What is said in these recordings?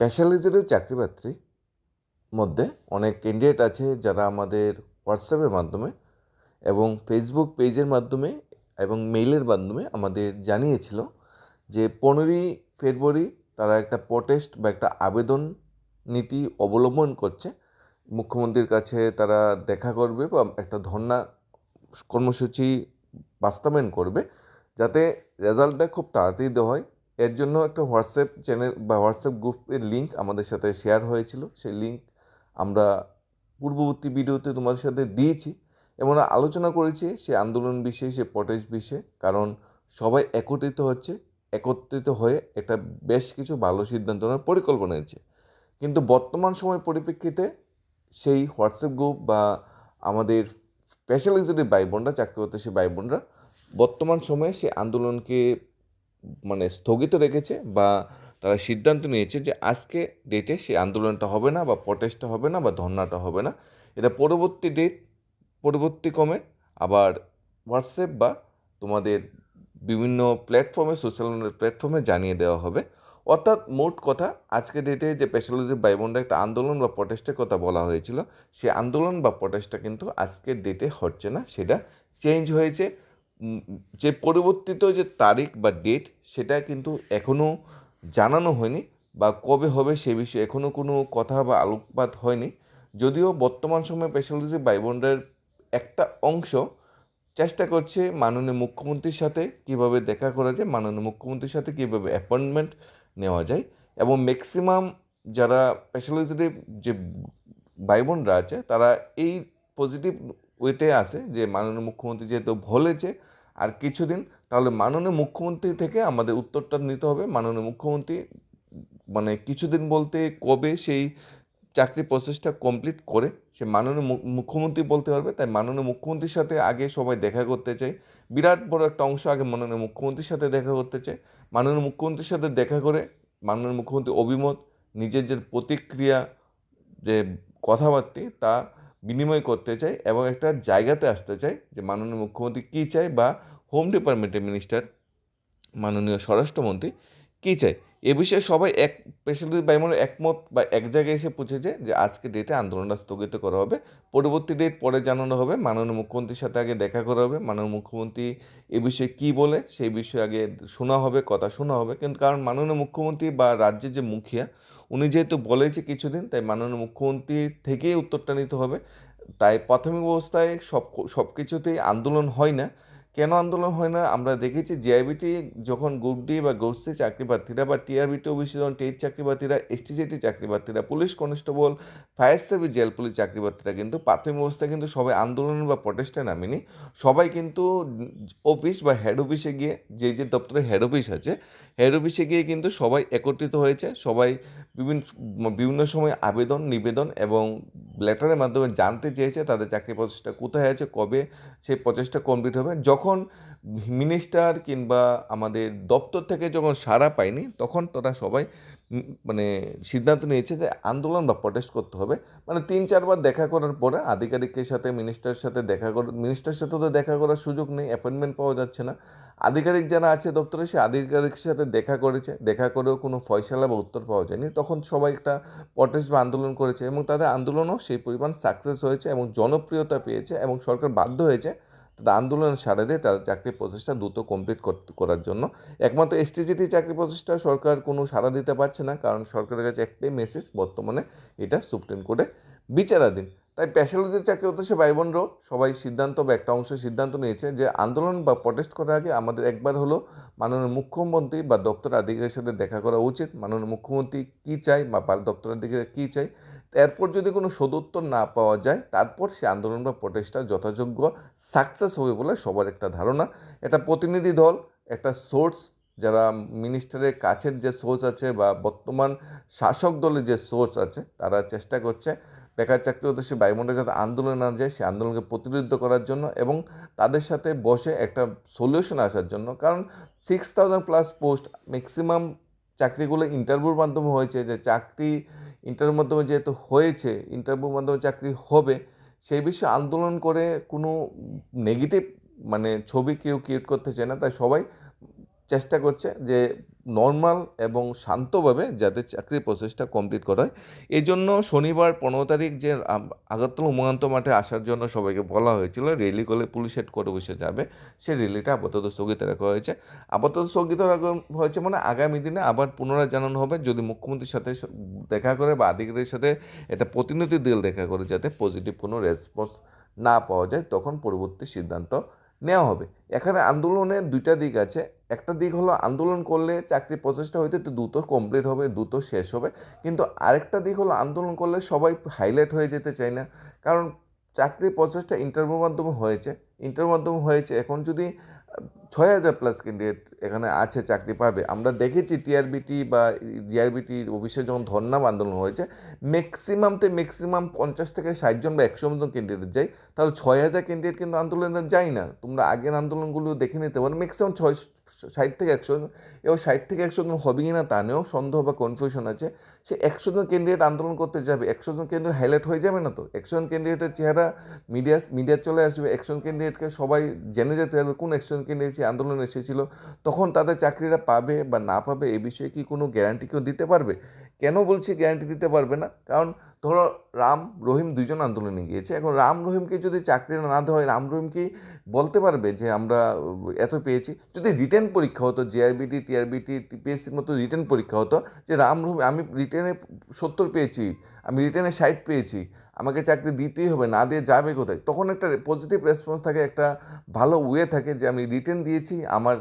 স্পেশালিজেডের চাকরি মধ্যে অনেক ক্যান্ডিডেট আছে যারা আমাদের হোয়াটসঅ্যাপের মাধ্যমে এবং ফেসবুক পেজের মাধ্যমে এবং মেইলের মাধ্যমে আমাদের জানিয়েছিল যে পনেরোই ফেব্রুয়ারি তারা একটা প্রোটেস্ট বা একটা আবেদন নীতি অবলম্বন করছে। মুখ্যমন্ত্রীর কাছে তারা দেখা করবে বা একটা ধর্ণা কর্মসূচি বাস্তবায়ন করবে যাতে রেজাল্টটা খুব তাড়াতাড়ি দেওয়া হয়। এর জন্য একটা হোয়াটসঅ্যাপ চ্যানেল বা হোয়াটসঅ্যাপ গ্রুপের লিঙ্ক আমাদের সাথে শেয়ার হয়েছিল। সেই লিঙ্ক আমরা পূর্ববর্তী ভিডিওতে তোমাদের সাথে দিয়েছি এবং আলোচনা করেছি সে আন্দোলন বিষয়ে সে পটেজ বিষয়ে। কারণ সবাই একত্রিত হচ্ছে, একত্রিত হয়ে একটা বেশ কিছু ভালো সিদ্ধান্ত নেওয়ার পরিকল্পনা হয়েছে কিন্তু বর্তমান সময়ের পরিপ্রেক্ষিতে সেই হোয়াটসঅ্যাপ গ্রুপ বা আমাদের স্পেশালি যদি ভাই বোনরা, চাকরি করতে সে ভাই বোনরা বর্তমান সময়ে সে আন্দোলনকে মানে স্থগিত রেখেছে বা তারা সিদ্ধান্ত নিয়েছে যে আজকে ডেটে সেই আন্দোলনটা হবে না বা প্রটেস্টটা হবে না বা ধর্নাটা হবে না। এটা পরবর্তী ডেট পরবর্তী ক্রমে আবার হোয়াটসঅ্যাপ বা তোমাদের বিভিন্ন প্ল্যাটফর্মে সোশ্যাল প্ল্যাটফর্মে জানিয়ে দেওয়া হবে। অর্থাৎ মোট কথা, আজকে ডেটে যে পেশালজি ভাই একটা আন্দোলন বা প্রটেস্টের কথা বলা হয়েছিল, সে আন্দোলন বা প্রটেস্টটা কিন্তু আজকের ডেটে হচ্ছে না, সেটা চেঞ্জ হয়েছে। যে পরিবর্তিত যে তারিখ বা ডেট সেটা কিন্তু এখনও জানানো হয়নি বা কবে হবে সে বিষয়ে এখনও কোনো কথা বা আলোকপাত হয়নি। যদিও বর্তমান সময়ে পেশালজি ভাই বোনদের একটা অংশ চেষ্টা করছে মাননীয় মুখ্যমন্ত্রীর সাথে কীভাবে দেখা করা যায়, মাননীয় মুখ্যমন্ত্রীর সাথে কীভাবে অ্যাপয়েন্টমেন্ট নেওয়া যায় এবং ম্যাক্সিমাম যারা স্পেশালিস্টের যে ভাই বোনরা আছে, তারা এই পজিটিভ ওয়েতে আসে যে মাননীয় মুখ্যমন্ত্রী যেহেতু বলেছে, আর কিছুদিন তাহলে মাননীয় মুখ্যমন্ত্রী থেকে আমাদের উত্তরটা নিতে হবে। মাননীয় মুখ্যমন্ত্রী মানে কিছুদিন বলতে কবে সেই চাকরি প্রসেসটা কমপ্লিট করে, সে মাননীয় মুখ্যমন্ত্রী বলতে পারবে। তাই মাননীয় মুখ্যমন্ত্রীর সাথে আগে সবাই দেখা করতে চাই। বিরাট বড় একটা অংশ আগে মাননীয় মুখ্যমন্ত্রীর সাথে দেখা করতে চাই। মাননীয় মুখ্যমন্ত্রীর সাথে দেখা করে মাননীয় মুখ্যমন্ত্রী অভিমত, নিজের যে প্রতিক্রিয়া, যে কথাবার্তা, তা বিনিময় করতে চাই এবং একটা জায়গাতে আসতে চাই যে মাননীয় মুখ্যমন্ত্রী কী চায় বা হোম ডিপার্টমেন্টের মিনিস্টার, মাননীয় স্বরাষ্ট্রমন্ত্রী কী চাই এ বিষয়ে সবাই এক প্রেসিডেন্ট বাইমনের একমত বা এক জায়গায় এসে পৌঁছেছে যে আজকে ডেটে আন্দোলনটা স্থগিত করা হবে। পরবর্তী ডেট পরে জানানো হবে। মাননীয় মুখ্যমন্ত্রীর সাথে আগে দেখা করা হবে। মাননীয় মুখ্যমন্ত্রী এ বিষয়ে কী বলে সেই বিষয়ে আগে শোনা হবে, কথা শোনা হবে। কিন্তু কারণ মাননীয় মুখ্যমন্ত্রী বা রাজ্যের যে মুখিয়া, উনি যেহেতু বলেছে কিছুদিন, তাই মাননীয় মুখ্যমন্ত্রী থেকেই উত্তরটা নিতে হবে। তাই প্রাথমিক অবস্থায় সব সব কিছুতেই আন্দোলন হয় না। কেন আন্দোলন হয় না? আমরা দেখেছি জিআইবিটি যখন গ্রুপ ডি বা গ্রুপ সি চাকরি প্রার্থীরা বা টিআরবিটি ওবিসি যখন টেট চাকরি প্রার্থীরা এসটিজেটি চাকরি প্রার্থীরা, police constable, fire service, jail police চাকরি প্রার্থীরা কিন্তু প্রাথমিক অবস্থায় কিন্তু সবাই আন্দোলন বা প্রটেস্টে নামেনি। সবাই কিন্তু অফিস বা হেড অফিসে গিয়ে যে যে দপ্তরে হেড অফিস আছে হেড অফিসে গিয়ে কিন্তু সবাই একত্রিত হয়েছে। সবাই বিভিন্ন বিভিন্ন সময় আবেদন, নিবেদন এবং লেটারের মাধ্যমে জানতে চেয়েছে তাদের চাকরি প্রচেষ্টা কোথায় আছে, কবে সেই প্রচেষ্টা কমপ্লিট হবে। যখন মিনিস্টার কিংবা আমাদের দপ্তর থেকে যখন সাড়া পায়নি, তখন তারা সবাই মানে সিদ্ধান্ত নিয়েছে যে আন্দোলন বা প্রটেস্ট করতে হবে। মানে তিন, চারবার দেখা করার পরে আধিকারিকের সাথে মিনিস্টারের সাথে দেখা কর মিনিস্টারের সাথে তো দেখা করার সুযোগ নেই অ্যাপয়েন্টমেন্ট পাওয়া যাচ্ছে না। আধিকারিক যারা আছে দপ্তরে, সে আধিকারিকের সাথে দেখা করেছে। দেখা করেও কোনো ফয়সালা বা উত্তর পাওয়া যায়নি। তখন সবাই একটা প্রটেস্ট বা আন্দোলন করেছে এবং তাদের আন্দোলনও সেই পরিমাণ সাকসেস হয়েছে এবং জনপ্রিয়তা পেয়েছে এবং সরকার বাধ্য হয়েছে তাদের আন্দোলন সারা দিয়ে তাদের চাকরি প্রচেষ্টা দ্রুত কমপ্লিট করার জন্য। একমাত্র এসটিজিটি চাকরি প্রচেষ্টা সরকার কোনো সাড়া দিতে পারছে না, কারণ সরকারের কাছে একটাই মেসেজ বর্তমানে এটা সুপ্রিম কোর্টে বিচারাধীন। তাই পেশালদের চাকরি হতে সে ভাই বোনরাও সবাই সিদ্ধান্ত বা একটা অংশ সিদ্ধান্ত নিয়েছে যে আন্দোলন বা প্রটেস্ট করার আগে আমাদের একবার হলো মাননীয় মুখ্যমন্ত্রী বা দপ্তর আধিকারিকের সাথে দেখা করা উচিত। মাননীয় মুখ্যমন্ত্রী কী চাই বা দপ্তর আধিকারিক কী চাই এরপর যদি কোনো সদুত্তর না পাওয়া যায়, তারপর সে আন্দোলন বা প্রটেস্টটা যথাযোগ্য সাকসেস হবে বলে সবার একটা ধারণা। এটা প্রতিনিধি দল, একটা সোর্স যারা মিনিস্টারের কাছের যে সোর্স আছে বা বর্তমান শাসক দলের যে সোর্স আছে, তারা চেষ্টা করছে বেকার চাকরি হতে সে বায়ুমণ্ডলে যাতে আন্দোলন না যায় সে আন্দোলনকে প্রতিরোধ করার জন্য এবং তাদের সাথে বসে একটা সলিউশন আসার জন্য। কারণ six thousand plus post maximum চাকরিগুলো ইন্টারভিউর মাধ্যমে হয়েছে, যে চাকরি ইন্টারভিউর মাধ্যমে যেহেতু হয়েছে ইন্টারভিউর মাধ্যমে চাকরি হবে, সেই বিষয়ে আন্দোলন করে কোনো নেগেটিভ মানে ছবি কেউ ক্রিয়েট করতে চায় না। তাই সবাই চেষ্টা করছে যে নর্মাল এবং শান্তভাবে যাতে চাকরির প্রসেসটা কমপ্লিট করা হয়। এই জন্য শনিবার পনেরো তারিখ যে আগরতলা উমাকান্ত মাঠে আসার জন্য সবাইকে বলা হয়েছিল, রেলি করলে পুলিশ হেড করে বসে যাবে। সেই রেলিটা আপাতত স্থগিত রাখা হয়েছে। আপাতত স্থগিত রাখা হয়েছে মানে আগামী দিনে আবার পুনরায় জানানো হবে। যদি মুখ্যমন্ত্রীর সাথে দেখা করে বা আধিকারিকের সাথে এটা প্রতিনিধি দল দেখা করে যাতে পজিটিভ কোনো রেসপন্স না পাওয়া যায়, তখন পরবর্তী সিদ্ধান্ত নেওয়া হবে। এখানে আন্দোলনের দুইটা দিক আছে। একটা দিক হলো আন্দোলন করলে চাকরি প্রচেষ্টা হয়তো একটু দ্রুত কমপ্লিট হবে, দ্রুত শেষ হবে। কিন্তু আরেকটা দিক হলো আন্দোলন করলে সবাই হাইলাইট হয়ে যেতে চায় না। কারণ চাকরির প্রচেষ্টা ইন্টারভিউর মাধ্যমে হয়েছে। ইন্টারভিউর মাধ্যমে হয়েছে। এখন যদি ছয় হাজার প্লাস ক্যান্ডিডেট এখানে আছে, চাকরি পাবে। আমরা দেখেছি টিআরবিটি বা জিআরবিটি অফিসে যখন ধর্না বা আন্দোলন হয়েছে ম্যাক্সিমামতে ম্যাক্সিমাম পঞ্চাশ থেকে ষাট জন বা একশো মতন ক্যান্ডিডেট যায়। তাহলে ছয় হাজার ক্যান্ডিডেট কিন্তু আন্দোলনে যায় না। তোমরা আগের আন্দোলনগুলো দেখে নিতে পারো। ম্যাক্সিমাম ছয় ষাট থেকে একশো জন এবার ষাট থেকে একশো জন হবে কি না তা নিয়েও সন্দেহ বা কনফিউশন আছে। সে একশো জন ক্যান্ডিডেট আন্দোলন করতে যাবে। একশো জন ক্যান্ডিডেট হাইলাইট হয়ে যাবে না তো? একশো জন ক্যান্ডিডেটের চেহারা মিডিয়া মিডিয়া চলে আসবে। একশো ক্যান্ডিডেটকে সবাই জেনে যেতে হবে কোন একশো ক্যান্ডিডেট সেই আন্দোলন এসেছিল, তখন তাদের চাকরিটা পাবে বা না পাবে এ বিষয়ে কি কোনো গ্যারান্টি কেউ দিতে পারবে? কেন বলছি গ্যারান্টি দিতে পারবে না? কারণ ধরো রাম, রহিম দুইজন আন্দোলনে গিয়েছে। এখন রাম রহিমকে যদি চাকরি না দেওয়া হয়, রাম রহিম কি বলতে পারবে যে আমরা এত পেয়েছি? যদি রিটেন পরীক্ষা হতো জেআরবিটি টিআরবিটি টিপিএসসির মতো রিটার্ন পরীক্ষা হতো যে রাম রহিম, আমি রিটেনে সত্তর পেয়েছি, আমি রিটার্নে ষাট পেয়েছি, আমাকে চাকরি দিতেই হবে, না দিয়ে যাবে কোথায়? তখন একটা পজিটিভ রেসপন্স থাকে, একটা ভালো ওয়ে থাকে যে আমি রিটার্ন দিয়েছি, আমার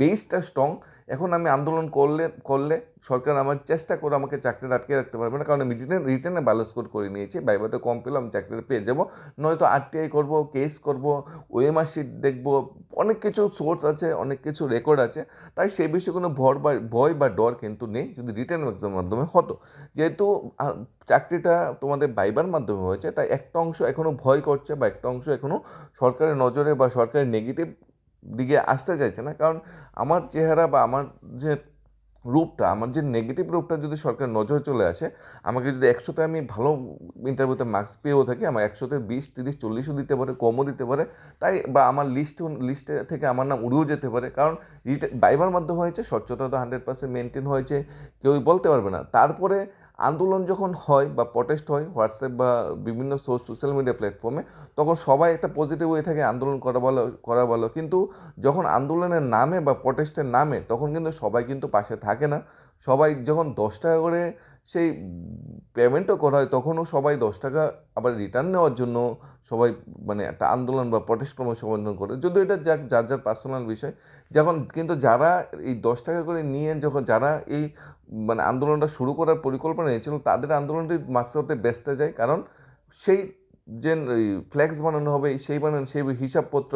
বেসটা স্ট্রং এখন আমি আন্দোলন করলে করলে সরকার আমার চেষ্টা করে আমাকে চাকরিটা আটকে রাখতে পারবে না। কারণ আমি রিটেন রিটেনে ভালো স্কোর করে নিয়েছি। বাইবাতে কম পেলাম আমি চাকরিটা পেয়ে যাব। নয়তো আরটিআই করব কেস করব ওএমআর শিট দেখব, অনেক কিছু সোর্স আছে, অনেক কিছু রেকর্ড আছে। তাই সেই বিষয়ে কোনো ভর বা, ভয় বা ডর কিন্তু নেই, যদি রিটার্ন এক্সামের মাধ্যমে হতো। যেহেতু চাকরিটা তোমাদের বাইবার মাধ্যমে হয়েছে, তাই একটা অংশ এখনও ভয় করছে বা একটা অংশ এখনও সরকারের নজরে বা সরকারের নেগেটিভ দিকে আসতে চাইছে না। কারণ আমার চেহারা বা আমার যে রূপটা, আমার যে নেগেটিভ রূপটা যদি সরকার নজরে চলে আসে, আমাকে যদি একশোতে আমি ভালো ইন্টারভিউতে মার্কস পেয়েও থাকি আমার একশোতে বিশ, তিরিশ, চল্লিশও দিতে পারে, কমও দিতে পারে, তাই বা আমার লিস্ট লিস্টে থেকে আমার নাম উড়েও যেতে পারে। কারণ বাইবার মাধ্যমে হয়েছে, স্বচ্ছতা তো হান্ড্রেড পার্সেন্ট মেনটেন হয়েছে, কেউই বলতে পারবে না। তারপরে আন্দোলন যখন হয় বা প্রটেস্ট হয় হোয়াটসঅ্যাপ বা বিভিন্ন সোশ্যাল মিডিয়া প্ল্যাটফর্মে তখন সবাই একটা পজিটিভ ওয়ে থাকে আন্দোলন করা ভালো করা ভালো। কিন্তু যখন আন্দোলনের নামে বা প্রটেস্টের নামে, তখন কিন্তু সবাই কিন্তু পাশে থাকে না। সবাই যখন দশ টাকা করে সেই পেমেন্টও করা হয়, তখনও সবাই দশ টাকা আবার রিটার্ন নেওয়ার জন্য সবাই মানে একটা আন্দোলন বা প্রটেস্ট সমর্থন করে। যদিও এটা যাক, যার যার পার্সোনাল বিষয়। যখন কিন্তু যারা এই দশ টাকা করে নিয়ে, যখন যারা এই মানে আন্দোলনটা শুরু করার পরিকল্পনা নিয়েছিল, তাদের আন্দোলনটি মাঝপথে বেচতে যায়, কারণ সেই যে ফ্ল্যাক্স বানানো হবে, সেই বানানো, সেই হিসাবপত্র,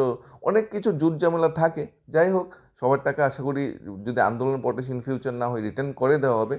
অনেক কিছু জুট ঝামেলা থাকে। যাই হোক, সবার টাকা আশা করি যদি আন্দোলন প্রটেস্ট ইন ফিউচার না হয় রিটার্ন করে দেওয়া হবে,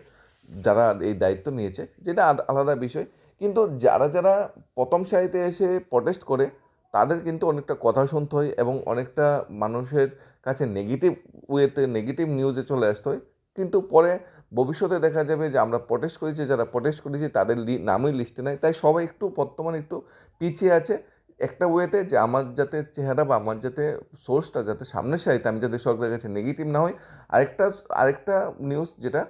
যারা এই দায়িত্ব নিয়েছে, যেটা আলাদা বিষয়। কিন্তু যারা যারা প্রথম সারিতে এসে প্রটেস্ট করে, তাদের কিন্তু অনেকটা কথা শুনতে হয় এবং অনেকটা মানুষের কাছে নেগেটিভ ওয়েতে নেগেটিভ নিউজে চলে আসতে হয়। কিন্তু পরে ভবিষ্যতে দেখা যাবে যে আমরা প্রটেস্ট করেছি, যারা প্রটেস্ট করেছি তাদের নামই লিস্টে নাই। তাই সবাই একটু বর্তমানে একটু পিছিয়ে আছে। একটা ওয়েতে যে আমার যাতে চেহারা বা আমার যাতে সোর্সটা যাতে সামনে সাইতে আমি যাতে সরকারের কাছে নেগেটিভ না হয় আরেকটা আরেকটা নিউজ যেটা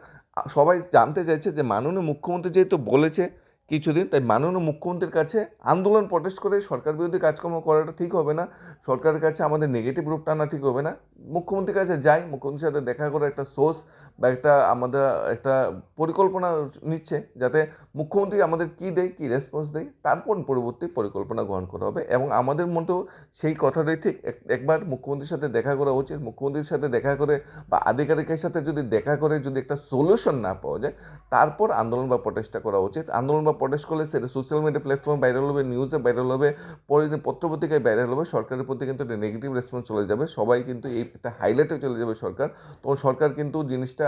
সবাই জানতে চাইছে যে মাননীয় মুখ্যমন্ত্রী যেহেতু বলেছে কিছুদিন, তাই মাননীয় মুখ্যমন্ত্রীর কাছে আন্দোলন প্রটেস্ট করে সরকার বিরোধী কাজকর্ম করাটা ঠিক হবে না, সরকারের কাছে আমাদের নেগেটিভ রূপ টানা ঠিক হবে না। মুখ্যমন্ত্রীর কাছে যাই, মুখ্যমন্ত্রীর সাথে দেখা করে একটা সোর্স বা একটা আমাদের, একটা পরিকল্পনা নিচ্ছে যাতে মুখ্যমন্ত্রী আমাদের কী দেয়, কী রেসপন্স দেয়, তারপর পরবর্তী পরিকল্পনা গ্রহণ করা হবে। এবং আমাদের মধ্যেও সেই কথাটাই ঠিক, এক- একবার মুখ্যমন্ত্রীর সাথে দেখা করা উচিত, মুখ্যমন্ত্রীর সাথে দেখা করে বা আধিকারিকের সাথে যদি দেখা করে যদি একটা সলিউশন না পাওয়া যায়, তারপর আন্দোলন বা প্রটেস্টটা করা উচিত। আন্দোলন বা প্রটেস্ট করলে সেটা সোশ্যাল মিডিয়া প্ল্যাটফর্মে ভাইরাল হবে নিউজে ভাইরাল হবে পরে পত্রপত্রিকায় ভাইরাল হবে, সরকারের প্রতি কিন্তু একটা নেগেটিভ রেসপন্স চলে যাবে, সবাই কিন্তু এই একটা হাইলাইটে চলে যাবে সরকার। তো সরকার কিন্তু জিনিসটা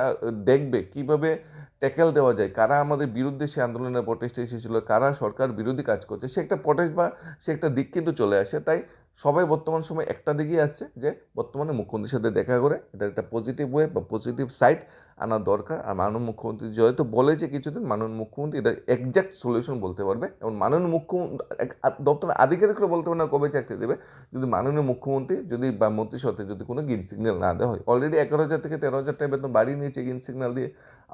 দেখবে কীভাবে ট্যাকেল দেওয়া যায়, কারা আমাদের বিরুদ্ধে সে আন্দোলনের প্রটেস্টে এসেছিল, কারা সরকার বিরোধী কাজ করছে, সে একটা প্রটেস্ট বা সে একটা দিক কিন্তু চলে আসে। তাই সবাই বর্তমান সময় একটা দিকেই আসছে যে বর্তমানে মুখ্যমন্ত্রীর সাথে দেখা করে এটা একটা পজিটিভ ওয়ে বা পজিটিভ সাইড আনা দরকার। আর মাননীয় মুখ্যমন্ত্রী যেহেতু বলেছে কিছুদিন, মাননীয় মুখ্যমন্ত্রী এটা এক্সাক্ট সলিউশন বলতে পারবে। এবং মাননীয় মুখ্যমন্ত্রী দপ্তর আধিকারিকরা বলতে পারবে না কবে চাকরি দেবে। যদি মাননীয় মুখ্যমন্ত্রী যদি বা মন্ত্রী সত্ত্বে যদি কোনো গ্রিন সিগন্যাল না দেওয়া হয় অলরেডি এগারো হাজার থেকে তেরো হাজার টাকা বেতন বাড়িয়ে নিয়েছে গ্রিন সিগন্যাল দিয়ে।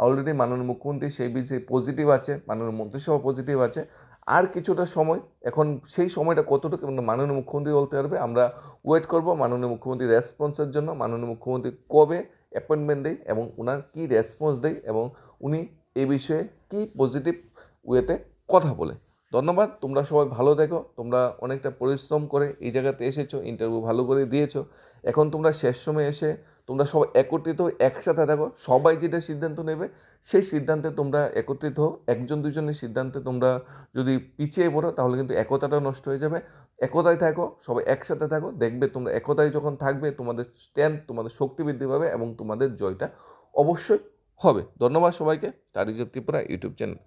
অলরেডি মাননীয় মুখ্যমন্ত্রী সেই বিষয়ে পজিটিভ আছে, মাননীয় মন্ত্রিসভা পজিটিভ আছে। আর কিছুটা সময়, এখন সেই সময়টা কতটুকু মাননীয় মুখ্যমন্ত্রী বলতে পারবে? আমরা ওয়েট করব মাননীয় মুখ্যমন্ত্রী রেসপন্সের জন্য। মাননীয় মুখ্যমন্ত্রী কবে অ্যাপয়েন্টমেন্ট দেয় এবং ওনার কী রেসপন্স দেয় এবং উনি এ বিষয়ে কী পজিটিভ ওয়েতে কথা বলে? ধন্যবাদ। তোমরা সবাই ভালো দেখো তোমরা অনেকটা পরিশ্রম করে এই জায়গাতে এসেছ ইন্টারভিউ ভালো করে দিয়েছ। এখন তোমরা শেষ সময় এসে তোমরা সবাই একত্রিত একসাথে থাকো। সবাই যেটা সিদ্ধান্ত নেবে, সেই সিদ্ধান্তে তোমরা একত্রিত হও। একজন দুজনের সিদ্ধান্তে তোমরা যদি পিছিয়ে পড়ো, তাহলে কিন্তু একতাটা নষ্ট হয়ে যাবে। একতায় থাকো, সবাই একসাথে থাকো। দেখবে তোমরা একতায় যখন থাকবে, তোমাদের স্ট্রেংথ তোমাদের শক্তি বৃদ্ধি পাবে এবং তোমাদের জয়টা অবশ্যই হবে। ধন্যবাদ সবাইকে। Studies Tripura YouTube channel.